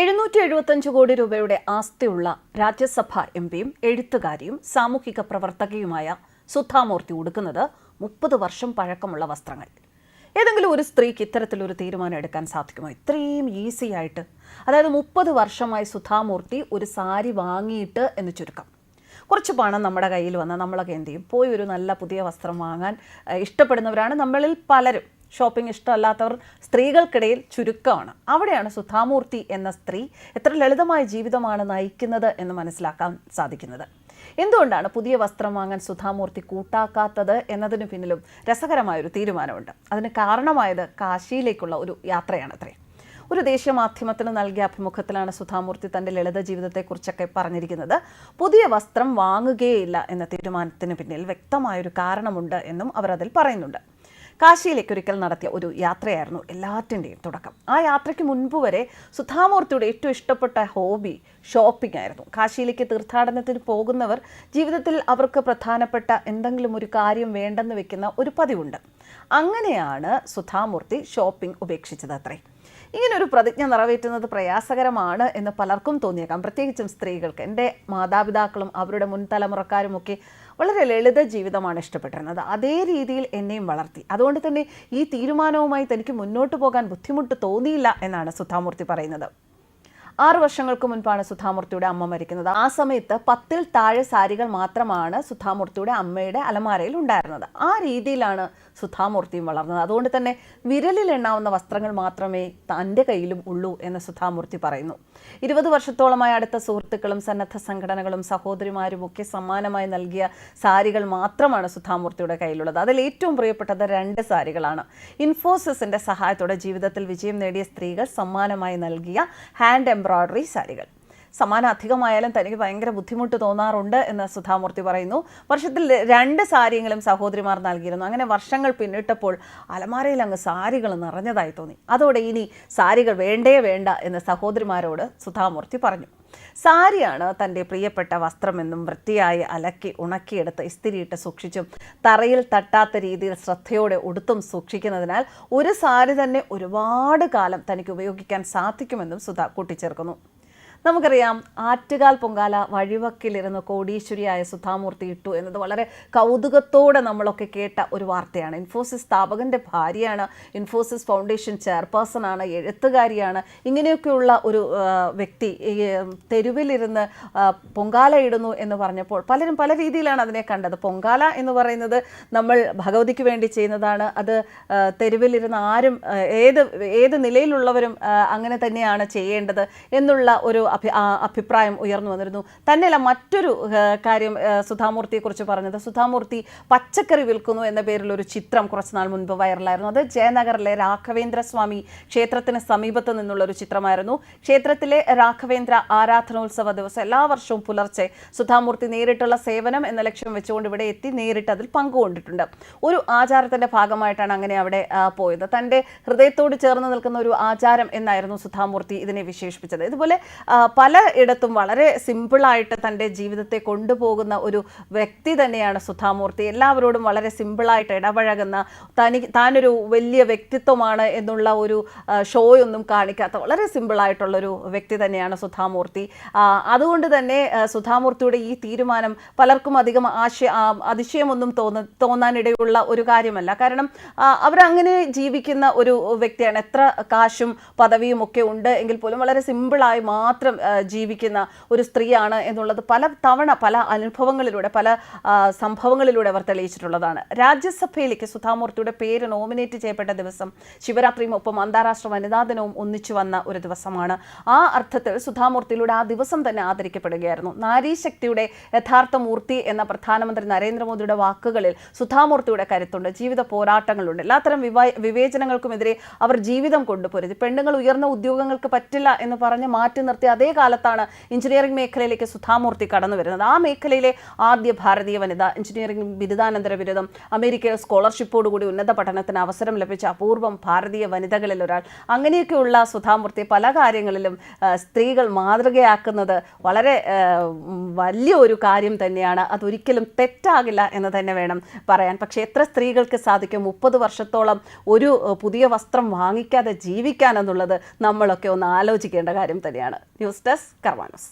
എഴുന്നൂറ്റി എഴുപത്തഞ്ച് കോടി രൂപയുടെ ആസ്തിയുള്ള രാജ്യസഭാ എം പിയും എഴുത്തുകാരിയും സാമൂഹിക പ്രവർത്തകയുമായ സുധാമൂർത്തി ഉടുക്കുന്നത് മുപ്പത് വർഷം പഴക്കമുള്ള വസ്ത്രങ്ങൾ. ഏതെങ്കിലും ഒരു സ്ത്രീക്ക് ഇത്തരത്തിലൊരു തീരുമാനം എടുക്കാൻ സാധിക്കുമോ? ഇത്രയും ഈസി ആയിട്ട്. അതായത് മുപ്പത് വർഷമായി സുധാമൂർത്തി ഒരു സാരി വാങ്ങിയിട്ട് എന്ന് ചുരുക്കം. കുറച്ച് പണം നമ്മുടെ കയ്യിൽ വന്നാൽ നമ്മളൊക്കെ എന്ത് ചെയ്യും? പോയി ഒരു നല്ല പുതിയ വസ്ത്രം വാങ്ങാൻ ഇഷ്ടപ്പെടുന്നവരാണ് നമ്മളിൽ പലരും. ഷോപ്പിംഗ് ഇഷ്ടമല്ലാത്തവർ സ്ത്രീകൾക്കിടയിൽ ചുരുക്കമാണ്. അവിടെയാണ് സുധാമൂർത്തി എന്ന സ്ത്രീ എത്ര ലളിതമായ ജീവിതമാണ് നയിക്കുന്നത് എന്ന് മനസ്സിലാക്കാൻ സാധിക്കുന്നത്. എന്തുകൊണ്ടാണ് പുതിയ വസ്ത്രം വാങ്ങാൻ സുധാമൂർത്തി കൂട്ടാക്കാത്തത് എന്നതിന് പിന്നിലും രസകരമായൊരു തീരുമാനമുണ്ട്. അതിന് കാരണമായത് കാശിയിലേക്കുള്ള ഒരു യാത്രയാണത്രേ. ഒരു ദേശീയ മാധ്യമത്തിന് നൽകിയ അഭിമുഖത്തിലാണ് സുധാമൂർത്തി തന്റെ ലളിത ജീവിതത്തെക്കുറിച്ചൊക്കെ പറഞ്ഞിരിക്കുന്നത്. പുതിയ വസ്ത്രം വാങ്ങുകയില്ല എന്ന തീരുമാനത്തിന് പിന്നിൽ വ്യക്തമായൊരു കാരണമുണ്ട് എന്നും അവർ അതിൽ പറയുന്നുണ്ട്. കാശിയിലേക്ക് ഒരിക്കൽ നടത്തിയ ഒരു യാത്രയായിരുന്നു എല്ലാറ്റിന്റെയും തുടക്കം. ആ യാത്രയ്ക്ക് മുൻപ് വരെ സുധാമൂർത്തിയുടെ ഏറ്റവും ഇഷ്ടപ്പെട്ട ഹോബി ഷോപ്പിംഗ് ആയിരുന്നു. കാശിയിലേക്ക് തീർത്ഥാടനത്തിന് പോകുന്നവർ ജീവിതത്തിൽ അവർക്ക് പ്രധാനപ്പെട്ട എന്തെങ്കിലും ഒരു കാര്യം വേണ്ടെന്ന് വെക്കുന്ന ഒരു പതിവുണ്ട്. അങ്ങനെയാണ് സുധാമൂർത്തി ഷോപ്പിംഗ് ഉപേക്ഷിച്ചത് അത്രേ. ഇങ്ങനെ ഒരു പ്രതിജ്ഞ നിറവേറ്റുന്നത് പ്രയാസകരമാണ് എന്ന് പലർക്കും തോന്നിയേക്കാം. പ്രത്യേകിച്ചും സ്ത്രീകൾക്ക്. എന്റെ മാതാപിതാക്കളും അവരുടെ മുൻ തലമുറക്കാരുമൊക്കെ വളരെ ലളിത ജീവിതമാണ് ഇഷ്ടപ്പെട്ടിരുന്നത്. അതേ രീതിയിൽ എന്നെയും വളർത്തി. അതുകൊണ്ട് തന്നെ ഈ തീരുമാനവുമായി തനിക്ക് മുന്നോട്ട് പോകാൻ ബുദ്ധിമുട്ട് തോന്നിയില്ല എന്നാണ് സുധാമൂർത്തി പറയുന്നത്. ആറു വർഷങ്ങൾക്ക് മുൻപാണ് സുധാമൂർത്തിയുടെ അമ്മ മരിക്കുന്നത്. ആ സമയത്ത് പത്തിൽ താഴെ സാരികൾ മാത്രമാണ് സുധാമൂർത്തിയുടെ അമ്മയുടെ അലമാരയിൽ ഉണ്ടായിരുന്നത്. ആ രീതിയിലാണ് സുധാമൂർത്തിയും വളർന്നത്. അതുകൊണ്ട് തന്നെ വിരലിൽ എണ്ണാവുന്ന വസ്ത്രങ്ങൾ മാത്രമേ തന്റെ കയ്യിലും ഉള്ളൂ എന്ന് സുധാമൂർത്തി പറയുന്നു. ഇരുപത് വർഷത്തോളമായി അടുത്ത സുഹൃത്തുക്കളും സന്നദ്ധ സംഘടനകളും സഹോദരിമാരും ഒക്കെ സമ്മാനമായി നൽകിയ സാരികൾ മാത്രമാണ് സുധാമൂർത്തിയുടെ കയ്യിലുള്ളത്. അതിൽ ഏറ്റവും പ്രിയപ്പെട്ടത് രണ്ട് സാരികളാണ്. ഇൻഫോസിസിന്റെ സഹായത്തോടെ ജീവിതത്തിൽ വിജയം നേടിയ സ്ത്രീകൾ സമ്മാനമായി നൽകിയ ഹാൻഡ് എംബ്രോയ്ഡറി സാരികൾ. സമാനം അധികമായാലും തനിക്ക് ഭയങ്കര ബുദ്ധിമുട്ട് തോന്നാറുണ്ട് എന്ന് സുധാമൂർത്തി പറയുന്നു. വർഷത്തിൽ രണ്ട് സാരിയെങ്കിലും സഹോദരിമാർ നൽകിയിരുന്നു. അങ്ങനെ വർഷങ്ങൾ പിന്നിട്ടപ്പോൾ അലമാരയിൽ അങ്ങ് സാരികൾ നിറഞ്ഞതായി തോന്നി. അതോടെ ഇനി സാരികൾ വേണ്ടേ വേണ്ട എന്ന് സഹോദരിമാരോട് സുധാമൂർത്തി പറഞ്ഞു. സാരിയാണ് തന്റെ പ്രിയപ്പെട്ട വസ്ത്രമെന്നും വൃത്തിയായി അലക്കി ഉണക്കിയെടുത്ത് ഇസ്തിരിയിട്ട് സൂക്ഷിച്ചും തറയിൽ തട്ടാത്ത രീതിയിൽ ശ്രദ്ധയോടെ ഉടുത്തും സൂക്ഷിക്കുന്നതിനാൽ ഒരു സാരി തന്നെ ഒരുപാട് കാലം തനിക്ക് ഉപയോഗിക്കാൻ സാധിക്കുമെന്നും സുധ കൂട്ടിച്ചേർക്കുന്നു. നമുക്കറിയാം ആറ്റുകാൽ പൊങ്കാല വഴിവക്കിലിരുന്ന് കോടീശ്വരിയായ സുധാമൂർത്തി ഇട്ടു എന്നത് വളരെ കൗതുകത്തോടെ നമ്മളൊക്കെ കേട്ട ഒരു വാർത്തയാണ്. ഇൻഫോസിസ് സ്ഥാപകന്റെ ഭാര്യയാണ് ഇൻഫോസിസ് ഫൗണ്ടേഷൻ ചെയർപേഴ്സൺ ആണ് എഴുത്തുകാരിയാണ്. ഇങ്ങനെയൊക്കെയുള്ള ഒരു വ്യക്തി തെരുവിലിരുന്ന് പൊങ്കാല ഇടുന്നു എന്ന് പറഞ്ഞപ്പോൾ പലരും പല രീതിയിലാണ് അതിനെ കണ്ടത്. പൊങ്കാല എന്ന് പറയുന്നത് നമ്മൾ ഭഗവതിക്ക് വേണ്ടി ചെയ്യുന്നതാണ്. അത് തെരുവിലിരുന്ന് ആരും ഏത് ഏത് നിലയിലുള്ളവരും അങ്ങനെ തന്നെയാണ് ചെയ്യേണ്ടത് എന്നുള്ള ഒരു അഭി അഭിപ്രായം ഉയർന്നു വന്നിരുന്നു. തന്നെയല്ല മറ്റൊരു കാര്യം സുധാമൂർത്തിയെക്കുറിച്ച് പറഞ്ഞത്. സുധാമൂർത്തി പച്ചക്കറി വിൽക്കുന്നു എന്ന പേരിൽ ഒരു ചിത്രം കുറച്ച് നാൾ മുൻപ് വൈറലായിരുന്നു. അത് ജയനഗറിലെ രാഘവേന്ദ്ര സ്വാമി ക്ഷേത്രത്തിന് സമീപത്ത് നിന്നുള്ള ഒരു ചിത്രമായിരുന്നു. ക്ഷേത്രത്തിലെ രാഘവേന്ദ്ര ആരാധനോത്സവ ദിവസം എല്ലാ വർഷവും പുലർച്ചെ സുധാമൂർത്തി നേരിട്ടുള്ള സേവനം എന്ന ലക്ഷ്യം വെച്ചുകൊണ്ട് ഇവിടെ എത്തി നേരിട്ട് അതിൽ പങ്കുകൊണ്ടിട്ടുണ്ട്. ഒരു ആചാരത്തിന്റെ ഭാഗമായിട്ടാണ് അങ്ങനെ അവിടെ പോയത്. തന്റെ ഹൃദയത്തോട് ചേർന്ന് നിൽക്കുന്ന ഒരു ആചാരം എന്നായിരുന്നു സുധാമൂർത്തി ഇതിനെ വിശേഷിപ്പിച്ചത്. ഇതുപോലെ ആ, ഇടത്തും വളരെ സിമ്പിളായിട്ട് തന്റെ ജീവിതത്തെ കൊണ്ടുപോകുന്ന ഒരു വ്യക്തി തന്നെയാണ് സുധാമൂർത്തി. എല്ലാവരോടും വളരെ സിമ്പിളായിട്ട് ഇടപഴകുന്ന തനി താനൊരു വലിയ വ്യക്തിത്വമാണ് എന്നുള്ള ഒരു ഷോയൊന്നും കാണിക്കാത്ത വളരെ സിമ്പിളായിട്ടുള്ളൊരു വ്യക്തി തന്നെയാണ് സുധാമൂർത്തി. അതുകൊണ്ട് തന്നെ സുധാമൂർത്തിയുടെ ഈ തീരുമാനം പലർക്കും അധികം ആശയ അതിശയമൊന്നും തോന്ന തോന്നാനിടയുള്ള ഒരു കാര്യമല്ല. കാരണം അവരങ്ങനെ ജീവിക്കുന്ന ഒരു വ്യക്തിയാണ്. എത്ര കാശും പദവിയും ഒക്കെ ഉണ്ട് എങ്കിൽ പോലും വളരെ സിമ്പിളായി മാത്രം ആ, ജീവിക്കുന്ന ഒരു സ്ത്രീയാണ് എന്നുള്ളത് പല തവണ പല അനുഭവങ്ങളിലൂടെ പല സംഭവങ്ങളിലൂടെ അവർ തെളിയിച്ചിട്ടുള്ളതാണ്. രാജ്യസഭയിലേക്ക് സുധാമൂർത്തിയുടെ പേര് നോമിനേറ്റ് ചെയ്യപ്പെട്ട ദിവസം ശിവരാത്രിയും ഒപ്പം അന്താരാഷ്ട്ര വനിതാ ദിനവും ഒന്നിച്ചു വന്ന ഒരു ദിവസമാണ്. ആ അർത്ഥത്തിൽ സുധാമൂർത്തിയിലൂടെ ആ ദിവസം തന്നെ ആദരിക്കപ്പെടുകയായിരുന്നു. നാരീശക്തിയുടെ യഥാർത്ഥ മൂർത്തി എന്ന പ്രധാനമന്ത്രി നരേന്ദ്രമോദിയുടെ വാക്കുകളിൽ സുധാമൂർത്തിയുടെ കരുത്തുണ്ട്. ജീവിത പോരാട്ടങ്ങളുണ്ട്. എല്ലാത്തരം വിവാ വിവേചനങ്ങൾക്കുമെതിരെ അവർ ജീവിതം കൊണ്ടുപോരുത്. പെണ്ണുങ്ങൾ ഉയർന്ന ഉദ്യോഗങ്ങൾക്ക് പറ്റില്ല എന്ന് പറഞ്ഞ് മാറ്റി നിർത്തി അതേ കാലത്താണ് എഞ്ചിനീയറിംഗ് മേഖലയിലേക്ക് സുധാമൂർത്തി കടന്നു വരുന്നത്. ആ മേഖലയിലെ ആദ്യ ഭാരതീയ വനിത എഞ്ചിനീയറിംഗ് ബിരുദാനന്തര ബിരുദം അമേരിക്കയിൽ സ്കോളർഷിപ്പോടുകൂടി ഉന്നത പഠനത്തിന് അവസരം ലഭിച്ച അപൂർവം ഭാരതീയ വനിതകളിൽ ഒരാൾ. അങ്ങനെയൊക്കെയുള്ള സുധാമൂർത്തി പല കാര്യങ്ങളിലും സ്ത്രീകൾ മാതൃകയാക്കുന്നത് വളരെ വലിയ ഒരു കാര്യം തന്നെയാണ്. അതൊരിക്കലും തെറ്റാകില്ല എന്ന് തന്നെ വേണം പറയാൻ. പക്ഷേ എത്ര സ്ത്രീകൾക്ക് സാധിക്കും? മുപ്പത് വർഷത്തോളം ഒരു പുതിയ വസ്ത്രം വാങ്ങിക്കാതെ ജീവിക്കാൻ എന്നുള്ളത് നമ്മളൊക്കെ ഒന്ന് ആലോചിക്കേണ്ട കാര്യം തന്നെയാണ്. News desk കർവാനോസ്.